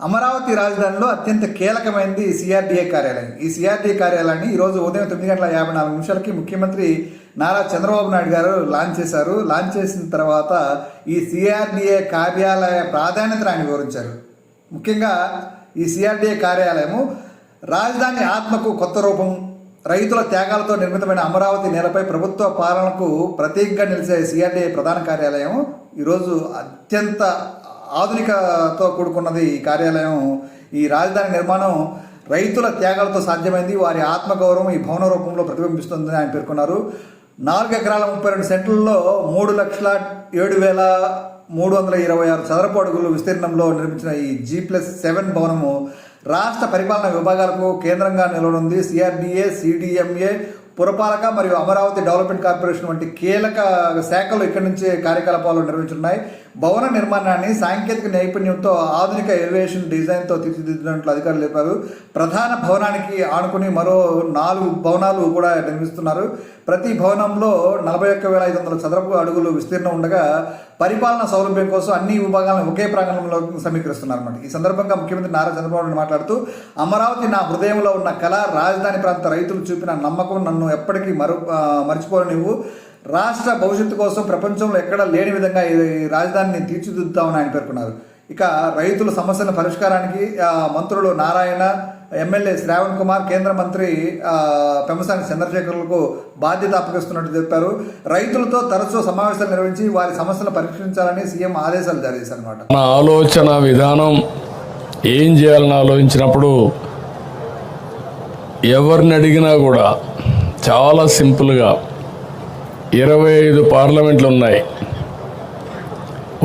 అమరావతి రాజధానిలో అత్యంత కీలకమైనది సిఆర్డీఏ కార్యాలయం. ఈ సిఆర్డీఏ కార్యాలయాన్ని ఈరోజు ఉదయం తొమ్మిది గంటల యాభై నాలుగు నిమిషాలకి ముఖ్యమంత్రి నారా చంద్రబాబు నాయుడు గారు లాంచ్ చేశారు. లాంచ్ చేసిన తర్వాత ఈ సిఆర్డీఏ కార్యాలయ ప్రాధాన్యతను ఆయన వివరించారు. ముఖ్యంగా ఈ సిఆర్డీఏ కార్యాలయము రాజధాని ఆత్మకు కొత్త రూపం రైతుల త్యాగాలతో నిర్మితమైన అమరావతి నేలపై ప్రభుత్వ పాలనకు ప్రతీకగా నిలిచే సిఆర్డీఏ ప్రధాన కార్యాలయం ఈరోజు అత్యంత ఆధునికతో కూడుకున్నది ఈ కార్యాలయం. ఈ రాజధాని నిర్మాణం రైతుల త్యాగాలతో సాధ్యమైంది. వారి ఆత్మగౌరవం ఈ భవన రూపంలో ప్రతిబింబిస్తుందని ఆయన పేర్కొన్నారు. నాలుగు ఎకరాల ముప్పై రెండు సెంట్లలో మూడు లక్షల ఏడు వేల మూడు వందల ఇరవై ఆరు చదరపు అడుగులు విస్తీర్ణంలో నిర్మించిన ఈ జీ ప్లస్ సెవెన్ భవనము రాష్ట్ర పరిపాలన విభాగాలకు కేంద్రంగా నిలవనుంది. సిఆర్డీఏ సిడిఎంఏ పురపాలక మరియు అమరావతి డెవలప్మెంట్ కార్పొరేషన్ వంటి కీలక శాఖలు ఇక్కడి నుంచే కార్యకలాపాలు నిర్వహించున్నాయి భవన నిర్మాణాన్ని సాంకేతిక నైపుణ్యంతో ఆధునిక ఎలివేషన్ డిజైన్తో తీర్చిదిద్దినట్లు అధికారులు చెప్పారు ప్రధాన భవనానికి ఆనుకుని మరో నాలుగు భవనాలు కూడా నిర్మిస్తున్నారు. ప్రతి భవనంలో నలభై ఒక్క వేల ఐదు వందల చదరపు అడుగులు విస్తీర్ణం ఉండగా పరిపాలన సౌలభ్యం కోసం అన్ని విభాగాలను ఒకే ప్రాంగణంలో సమీకరిస్తున్నారన్నమాట ఈ సందర్భంగా ముఖ్యమంత్రి నారా చంద్రబాబు నాయుడు మాట్లాడుతూ అమరావతి నా హృదయంలో ఉన్న కళ రాజధాని ప్రాంత రైతులు చూపిన నమ్మకం నన్ను ఎప్పటికీ మరు ఆ, మర్చిపోనివ్వు. రాష్ట్ర భవిష్యత్తు కోసం ప్రపంచంలో ఎక్కడ లేని విధంగా ఈ రాజధానిని తీర్చిదిద్దుతామని ఆయన పేర్కొన్నారు. ఇక రైతుల సమస్యల పరిష్కారానికి మంత్రులు నారాయణ ఎమ్మెల్యే శ్రావణ్ కుమార్ కేంద్ర మంత్రి పెమసాని చంద్రశేఖర్లకు బాధ్యత అప్పగిస్తున్నట్టు చెప్పారు రైతులతో తరచూ సమావేశాలు నిర్వహించి వారి సమస్యలను పరిష్కరించాలని సీఎం ఆదేశాలు జారీ చేశారన్నమాట. అనమాట ఆలోచన విధానం ఏం చేయాలని ఆలోచించినప్పుడు ఎవరిని అడిగినా కూడా చాలా సింపుల్గా ఇరవై ఐదు పార్లమెంట్లు ఉన్నాయి.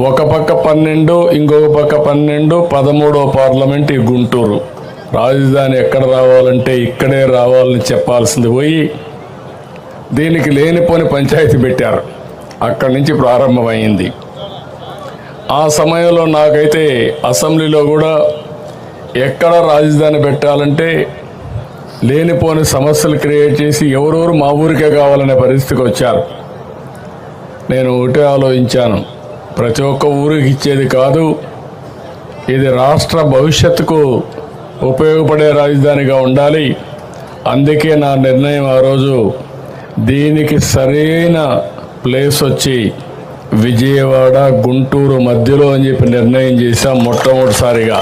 ఒక పక్క పన్నెండు ఇంకొక పక్క పన్నెండు పదమూడో పార్లమెంట్ ఈ గుంటూరు. రాజధాని ఎక్కడ రావాలంటే ఇక్కడే రావాలని చెప్పాల్సింది పోయి దీనికి లేనిపోని పంచాయతీ పెట్టారు. అక్కడి నుంచి ప్రారంభమైంది. ఆ సమయంలో నాకైతే అసెంబ్లీలో కూడా ఎక్కడ రాజధాని పెట్టాలంటే లేనిపోని సమస్యలు క్రియేట్ చేసి ఎవరెవరు మా ఊరికే కావాలనే పరిస్థితికి వచ్చారు. నేను ఒకటే ఆలోచించాను. ప్రతి ఒక్క ఊరికి ఇచ్చేది కాదు ఇది రాష్ట్ర భవిష్యత్తుకు ఉపయోగపడే రాజధానిగా ఉండాలి. అందుకే నా నిర్ణయం ఆ రోజు దీనికి సరైన ప్లేస్ వచ్చి విజయవాడ గుంటూరు మధ్యలో అని చెప్పి నిర్ణయం చేశాం మొట్టమొదటిసారిగా.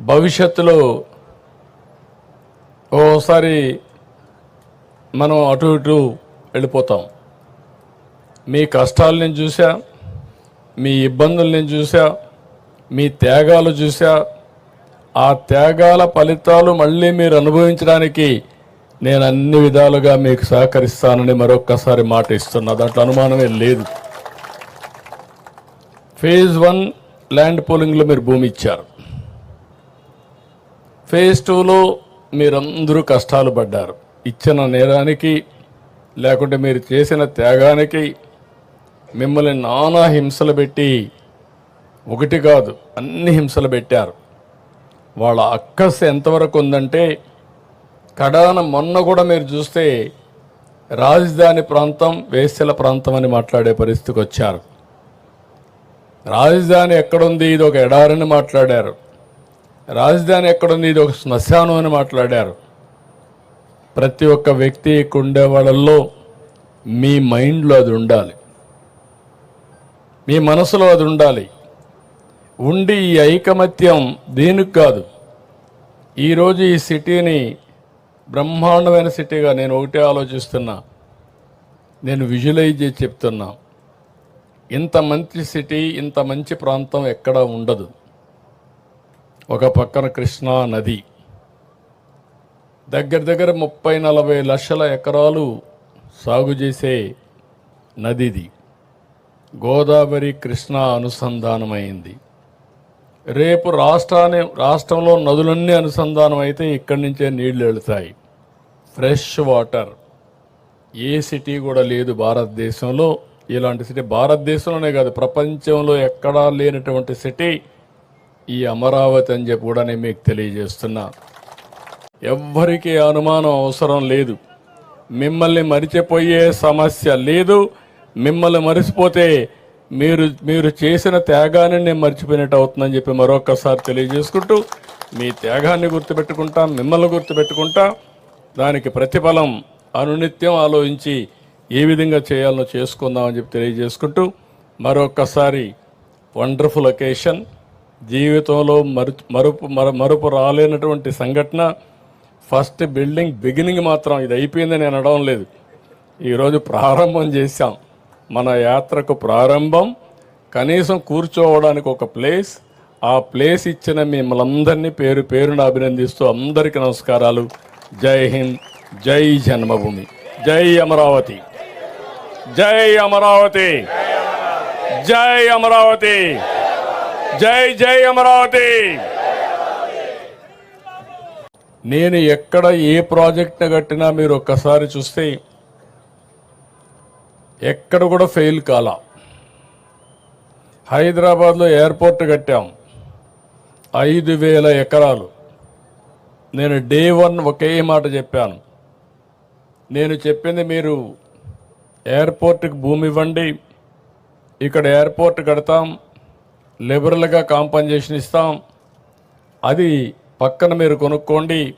భవిష్యత్తులో ఓసారి మనం అటు ఇటు వెళ్ళిపోతాం. మీ కష్టాలు నేను చూసా మీ ఇబ్బందులు నేను చూసా మీ త్యాగాలు చూసా. ఆ త్యాగాల ఫలితాలు మళ్ళీ మీరు అనుభవించడానికి నేను అన్ని విధాలుగా మీకు సహకరిస్తానని మరొక్కసారి మాట ఇస్తున్నా. దాంట్లో అనుమానమే లేదు. ఫేజ్ వన్ ల్యాండ్ పోలింగ్లో మీరు భూమి ఇచ్చారు. ఫేజ్ టూలో మీరందరూ కష్టాలు పడ్డారు. ఇచ్చిన నేరానికి లేకుంటే మీరు చేసిన త్యాగానికి మిమ్మల్ని నానా హింసలు పెట్టి ఒకటి కాదు అన్ని హింసలు పెట్టారు. వాళ్ళ అక్కస్ ఎంతవరకు ఉందంటే కడాన మొన్న కూడా మీరు చూస్తే రాజధాని ప్రాంతం వేసెల ప్రాంతం అని మాట్లాడే పరిస్థితికి వచ్చారు. రాజధాని ఎక్కడుంది ఇది ఒక ఎడారని మాట్లాడారు. రాజధాని ఎక్కడుంది ఇది ఒక శ్మశానం అని మాట్లాడారు. ప్రతి ఒక్క వ్యక్తి ఉండే వాళ్ళల్లో మీ మైండ్లో అది ఉండాలి. మీ మనసులో అది ఉండాలి. ఉండి ఈ ఐకమత్యం దేనికి కాదు? ఈరోజు ఈ సిటీని బ్రహ్మాండమైన సిటీగా నేను ఒకటే ఆలోచిస్తున్నా. నేను విజువలైజ్ చేసి చెప్తున్నా. ఇంత మంచి సిటీ ఇంత మంచి ప్రాంతం ఎక్కడా ఉండదు. ఒక పక్కన కృష్ణా నది. దగ్గర దగ్గర ముప్పై నలభై లక్షల ఎకరాలు సాగు చేసే నదిది. గోదావరి కృష్ణా అనుసంధానమైంది. రేపు రాష్ట్రాన్ని రాష్ట్రంలో నదులన్నీ అనుసంధానం అయితే ఇక్కడి నుంచే నీళ్ళు వెళుతాయి. Fresh water. ఏ సిటీ కూడా లేదు భారతదేశంలో. ఇలాంటి సిటీ భారతదేశంలోనే కాదు ప్రపంచంలో ఎక్కడా లేనటువంటి సిటీ ఈ అమరావతి అని చెప్పి కూడా నేను మీకు తెలియజేస్తున్నా. ఎవ్వరికీ అనుమానం అవసరం లేదు. మిమ్మల్ని మరిచిపోయే సమస్య లేదు. మిమ్మల్ని మరిచిపోతే మీరు మీరు చేసిన త్యాగాన్ని నేను మర్చిపోయినట్టు అవుతుందని చెప్పి మరొకసారి తెలియజేసుకుంటూ మీ త్యాగాన్ని గుర్తుపెట్టుకుంటా మిమ్మల్ని గుర్తుపెట్టుకుంటా. దానికి ప్రతిఫలం అనునిత్యం ఆలోచించి ఏ విధంగా చేయాలో చేసుకుందామని చెప్పి తెలియజేసుకుంటూ మరొకసారి వండర్ఫుల్ ఒకేషన్ జీవితంలో మరు మరుపు మర మరుపు రాలేనటువంటి సంఘటన ఫస్ట్ బిల్డింగ్ బిగినింగ్ మాత్రం ఇది అయిపోయిందని నేను అనడం లేదు. ఈరోజు ప్రారంభం చేశాం. మన యాత్రకు ప్రారంభం కనీసం కూర్చోవడానికి ఒక ప్లేస్ ఆ ప్లేస్ ఇచ్చిన మిమ్మల్ందరినీ పేరు పేరును అభినందిస్తూ అందరికీ నమస్కారాలు. జై హింద్ జై జన్మభూమి జై అమరావతి జై అమరావతి జై అమరావతి జై జై అమరావతి. నేను ఎక్కడ ఏ ప్రాజెక్ట్ని కట్టినా మీరు ఒక్కసారి చూస్తే ఎక్కడ కూడా ఫెయిల్ కాల. హైదరాబాద్లో ఎయిర్పోర్ట్ కట్టాం. ఐదు వేల ఎకరాలు. నేను డే వన్ ఒకే మాట చెప్పాను. నేను చెప్పింది మీరు ఎయిర్పోర్ట్కి భూమి ఇవ్వండి. ఇక్కడ ఎయిర్పోర్ట్ కడతాం. లిబరల్గా కాంపన్సేషన్ ఇస్తాం. అది పక్కన మీరు కొనుక్కోండి.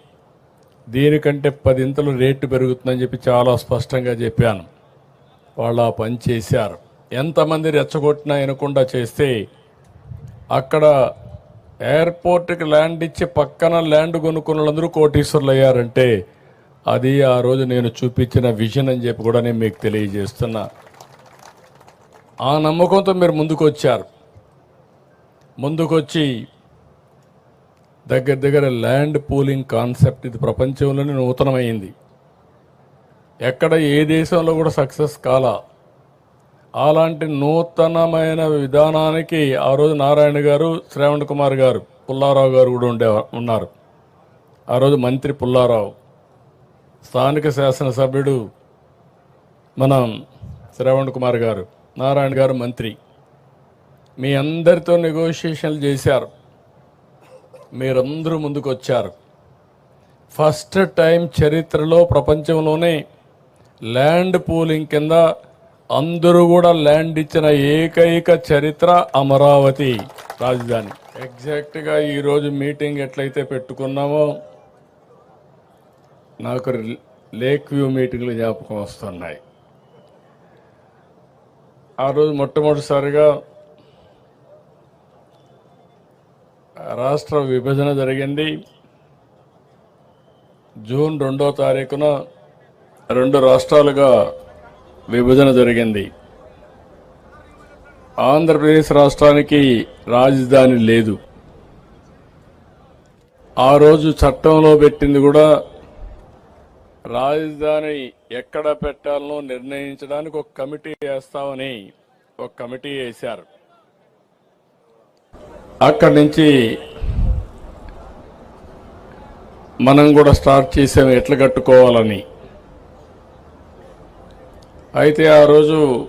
దీనికంటే పదింతలు రేటు పెరుగుతుందని చెప్పి చాలా స్పష్టంగా చెప్పాను. వాళ్ళు ఆ పని చేశారు. ఎంతమంది రెచ్చగొట్టినా వినకుండా చేస్తే అక్కడ ఎయిర్పోర్ట్కి ల్యాండ్ ఇచ్చి పక్కన ల్యాండ్ కొనుక్కున్న వాళ్ళందరూ కోటీశ్వర్లు అయ్యారంటే అది ఆ రోజు నేను చూపించిన విజన్ అని చెప్పి కూడా నేను మీకు తెలియజేస్తున్నా. ఆ నమ్మకంతో మీరు ముందుకు వచ్చారు ముందుకొచ్చి దగ్గర దగ్గర ల్యాండ్ పూలింగ్ కాన్సెప్ట్ ఇది ప్రపంచంలోనే నూతనమైంది. ఎక్కడ ఏ దేశంలో కూడా సక్సెస్ కాలా. అలాంటి నూతనమైన విధానానికి ఆ రోజు నారాయణ గారు శ్రావణ్ కుమార్ గారు పుల్లారావు గారు కూడా ఉండే ఉన్నారు. ఆ రోజు మంత్రి పుల్లారావు స్థానిక శాసనసభ్యుడు మనం శ్రావణ్ కుమార్ గారు నారాయణ గారు మంత్రి. మీ అందరితో నెగోషియేషన్లు చేశారు. మీరందరూ ముందుకు వచ్చారు ఫస్ట్ టైం చరిత్రలో ప్రపంచంలోనే ల్యాండ్ పూలింగ్ కింద అందరూ కూడా ల్యాండ్ ఇచ్చిన ఏకైక చరిత్ర అమరావతి రాజధాని. ఎగ్జాక్ట్గా ఈరోజు మీటింగ్ ఎట్లయితే పెట్టుకున్నామో నాకు లేక్ వ్యూ మీటింగ్లు జ్ఞాపకం వస్తున్నాయి. ఆ రోజు మొట్టమొదటిసారిగా రాష్ట్ర విభజన జరిగింది. జూన్ రెండో తారీఖున రెండు రాష్ట్రాలుగా విభజన జరిగింది. ఆంధ్రప్రదేశ్ రాష్ట్రానికి రాజధాని లేదు. ఆ రోజు చట్టంలో పెట్టింది కూడా రాజధాని ఎక్కడ పెట్టాలనో నిర్ణయించడానికి ఒక కమిటీ వేస్తామని ఒక కమిటీ వేశారు. అక్కడి నుంచి మనం కూడా స్టార్ట్ చేసాము ఎట్లా కట్టుకోవాలని. అయితే ఆ రోజు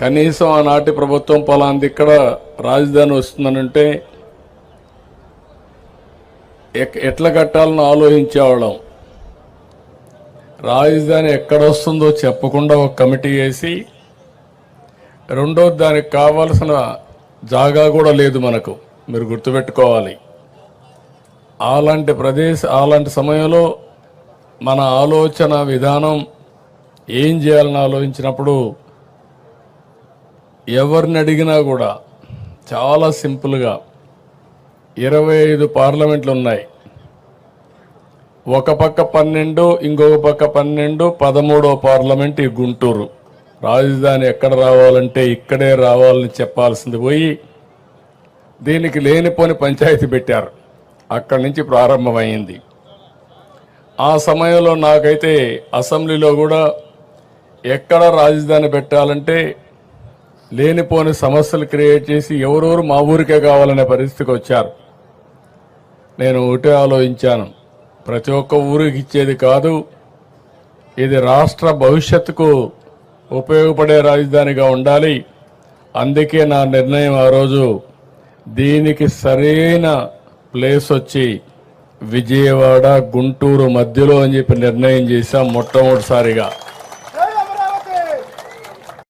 కనీసం ఆనాటి ప్రభుత్వం పలాంది ఇక్కడ రాజధాని వస్తుందనంటే ఎక్- ఎట్లా కట్టాలని ఆలోచించేవాళ్ళం. రాజధాని ఎక్కడ వస్తుందో చెప్పకుండా ఒక కమిటీ వేసి రెండో దానికి కావాల్సిన జాగా కూడా లేదు మనకు మీరు గుర్తుపెట్టుకోవాలి. అలాంటి ప్రదేశ అలాంటి సమయంలో మన ఆలోచన విధానం ఏం చేయాలని ఆలోచించినప్పుడు ఎవరిని అడిగినా కూడా చాలా సింపుల్గా ఇరవై ఐదు పార్లమెంట్లు ఉన్నాయి. ఒక పక్క పన్నెండు ఇంకొక పక్క పన్నెండు పదమూడో పార్లమెంట్ ఈ గుంటూరు. రాజధాని ఎక్కడ రావాలంటే ఇక్కడే రావాలని చెప్పాల్సింది పోయి దీనికి లేనిపోని పంచాయతీ పెట్టారు. అక్కడి నుంచి ప్రారంభమైంది. ఆ సమయంలో నాకైతే అసెంబ్లీలో కూడా ఎక్కడ రాజధాని పెట్టాలంటే లేనిపోని సమస్యలు క్రియేట్ చేసి ఎవరెవరు మా ఊరికే కావాలనే పరిస్థితికి వచ్చారు. నేను ఒకటే ఆలోచించాను. ప్రతి ఒక్క ఊరికి ఇచ్చేది కాదు ఇది రాష్ట్ర భవిష్యత్తుకు ఉపయోగపడే రాజధానిగా ఉండాలి. అందుకే నా నిర్ణయం ఆ రోజు దీనికి సరైన ప్లేస్ వచ్చి విజయవాడ గుంటూరు మధ్యలో అని చెప్పి నిర్ణయం చేశాం మొట్టమొదటిసారిగా.